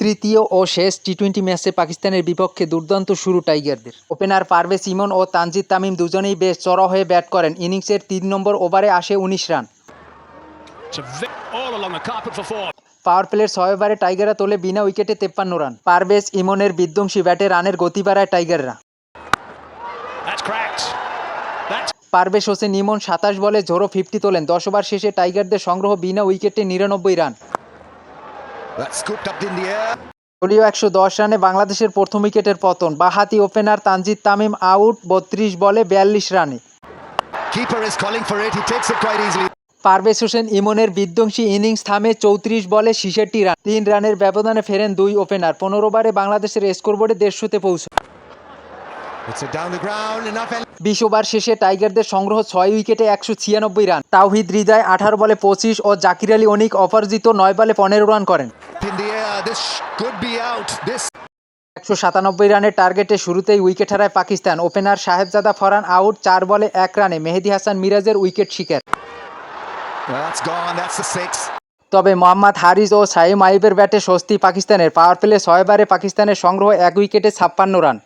তৃতীয় ও শেষ T twenty ম্যাচে পাকিস্তানের বিপক্ষে দুর্দান্ত শুরু টাইগারদের। ওপেনার পারভেজ ইমন ও তানজিদ তামিম দুজনেই বেশ চড়া হয়ে ব্যাট করেন। ইনিংসের তিন নম্বর ওভারে আসে উনিশ রান. পাওয়ার প্লের ছয় ওভারে টাইগাররা তোলে বিনা উইকেটে তেপ্পান্ন রান। পারভেজ ইমনের বিধ্বংসী ব্যাটে রানের গতি বাড়ায় টাইগাররা। পারভেজ হোসেন ইমন সাতাশ বলে ঝোড়ো ফিফটি তোলেন। দশ ওভার শেষে টাইগারদের সংগ্রহ বিনা উইকেটে নিরানব্বই রান। দলীয় একশো দশ রানে বাংলাদেশের প্রথম উইকেটের পতন। বাহাতি ওপেনার তানজিদ তামিম আউট বত্রিশ বলে বিয়াল্লিশ রানে. পারভেজ হোসেন ইমনের বিধ্বংসী ইনিংস থামে চৌত্রিশ বলে ছিষট্টি রান। তিন রানের ব্যবধানে ফেরেন দুই ওপেনার। পনেরো বারে বাংলাদেশের স্কোরবোর্ডে দেড়শোতে পৌঁছে বিশ ওভার শেষে টাইগারদের সংগ্রহ ছয় উইকেটে একশো ছিয়ানব্বই রান। তাওহিদ হৃদয় আঠারো বলে পঁচিশ ও জাকির আলী অনিক অপরাজিত নয় বলে পনেরো রান করেন. একশো সাতানব্বই রানের টার্গেটে শুরুতেই উইকেট হারায় পাকিস্তান। ওপেনার সাহেবজাদা ফরান আউট চার বলে এক রানে। মেহেদি হাসান মিরাজের উইকেট শিকার. তবে মোহাম্মদ হারিস ও সাইম আইবের ব্যাটে স্বস্তি পাকিস্তানের। পাওয়ার প্লে ছয়বারে পাকিস্তানের সংগ্রহ এক উইকেটে ছাপ্পান্ন run.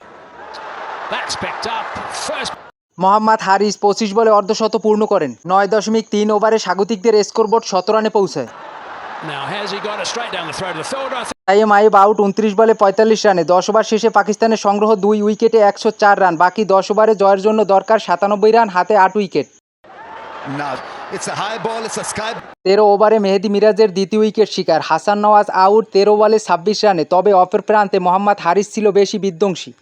That's picked up. First Mohammad Haris পঁচিশ বলে অর্ধশত পূর্ণ করেন। নয় দশমিক তিন ওভারে স্বাগতিকদের স্কোরবোর্ড শত রানে পৌঁছায়. সাইম আইব আউট উনত্রিশ বলে পঁয়তাল্লিশ রানে। দশ ওভার শেষে পাকিস্তানের সংগ্রহ দুই উইকেটে একশো চার রান। বাকি দশ ওভারে জয়ের জন্য দরকার সাতানব্বই রান হাতে আট উইকেট. তেরো ওভারে মেহেদি মিরাজের দ্বিতীয় উইকেট শিকার। হাসান নওয়াজ আউট তেরো বলে ছাব্বিশ রানে। তবে অপর প্রান্তে মোহাম্মদ হারিস ছিল বেশি বিধ্বংসী।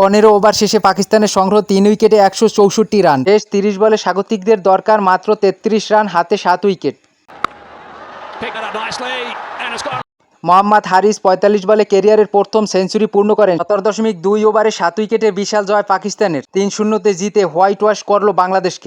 পনেরো ওভার শেষে পাকিস্তানের সংগ্রহ তিন উইকেটে একশো চৌষট্টি রান। শেষ তিরিশ বলে স্বাগতিকদের দরকার মাত্র তেত্রিশ রান হাতে সাত উইকেট. মোহাম্মদ হারিস পঁয়তাল্লিশ বলে কেরিয়ারের প্রথম সেঞ্চুরি পূর্ণ করেন। সতেরো দশমিক দুই ওভারে সাত উইকেটে বিশাল জয় পাকিস্তানের। তিন শূন্যতে জিতে হোয়াইট ওয়াশ করল বাংলাদেশকে।